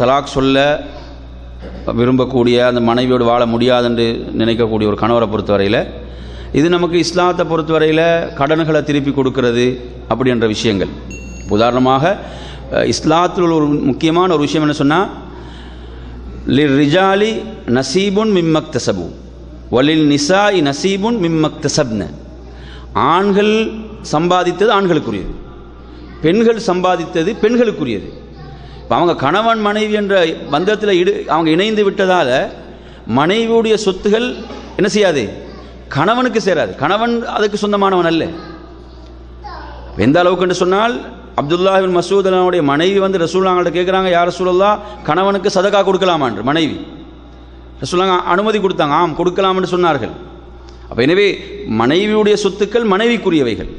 தலாக் சொல்ல விரும்பக்கூடிய அந்த மனைவியோடு வாழ முடியாதுன்னு நினைக்கக்கூடிய ஒரு கணவரை பொறுத்தவரையில் இது நமக்கு இஸ்லாத்தை பொறுத்தவரையில் கடன்களை திருப்பி கொடுக்கறது அப்படின்ற விஷயங்கள். உதாரணமாக இஸ்லாத்தில் ஒரு முக்கியமான ஒரு விஷயம் என்ன சொன்னால் லிர் ரிஜாலி நசீபுன் மிம்மக் தசபு வலில் நிசாஇ நசீபுன் மிம்மக் தசப்ன ஆண்கள் சம்பாதித்தது ஆண்களுக்குரியது. பெண்கள் சம்பாதித்தது பெண்களுக்குரியது. இப்போ அவங்க கணவன் மனைவி என்ற பந்தத்தில் இடு அவங்க இணைந்து விட்டதால் மனைவியுடைய சொத்துகள் என்ன செய்யாது? கணவனுக்கு சேராது. கணவன் அதுக்கு சொந்தமானவன் அல்ல. எந்த அளவுக்கு என்று சொன்னால் அப்துல்லாஹின் மசூத் அல்லாவுடைய மனைவி வந்து ரசூல்லாங்கள்ட்ட கேட்குறாங்க யார் ரசூலல்லா கணவனுக்கு சதக்கா கொடுக்கலாமான் மனைவி. ரசூலாங்க அனுமதி கொடுத்தாங்க ஆம் கொடுக்கலாம்னு சொன்னார்கள். அப்போ எனவே மனைவியுடைய சொத்துக்கள் மனைவிக்குரியவைகள்.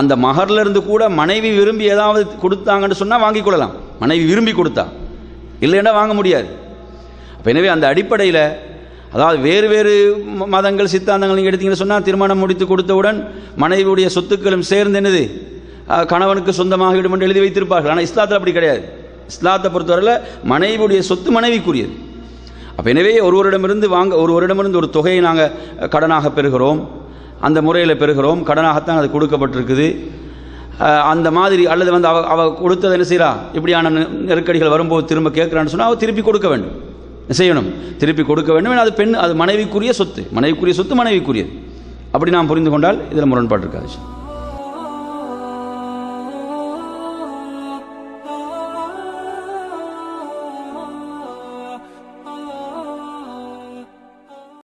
அந்த மகர்ல இருந்து கூட மனைவி விரும்பி ஏதாவது கொடுத்தாங்கன்னு சொன்னால் வாங்கி கொள்ளலாம். மனைவி விரும்பி கொடுத்தா. இல்லைன்னா வாங்க முடியாது. அப்போ எனவே அந்த அடிப்படையில் அதாவது வேறு வேறு மதங்கள் சித்தாந்தங்கள் நீங்கள் எடுத்தீங்கன்னு சொன்னால் திருமணம் முடித்து கொடுத்தவுடன் மனைவியுடைய சொத்துக்களும் சேர்ந்து என்னது? கணவனுக்கு கணவனுக்கு சொந்தமாகிவிடும் என்று எழுதி வைத்திருப்பார்கள். ஆனால் இஸ்லாத்தில் அப்படி கிடையாது. இஸ்லாத்தை பொறுத்தவரையில் மனைவியுடைய சொத்து மனைவிக்குரியது. அப்போ எனவே ஒருவரிடமிருந்து வாங்க ஒருவரிடமிருந்து ஒரு தொகையை நாங்கள் கடனாக பெறுகிறோம். அந்த முறையில் பெறுகிறோம். கடனாகத்தான் அது கொடுக்கப்பட்டிருக்குது. அந்த மாதிரி அல்லது வந்து அவ அவ கொடுத்தது என்ன செய்கிறா இப்படியான நெ- நெருக்கடிகள் வரும்போது திரும்ப கேட்குறான்னு சொன்னால் அவள் திருப்பி கொடுக்க வேண்டும். செய்யணும்? திருப்பி கொடுக்க வேண்டும். அது பெண் அது மனைவிக்குரிய சொத்து. மனைவிக்குரிய சொத்து மனைவிக்குரியது. அப்படி நாம் புரிந்து கொண்டால் இதில் முரண்பாடு இருக்காது.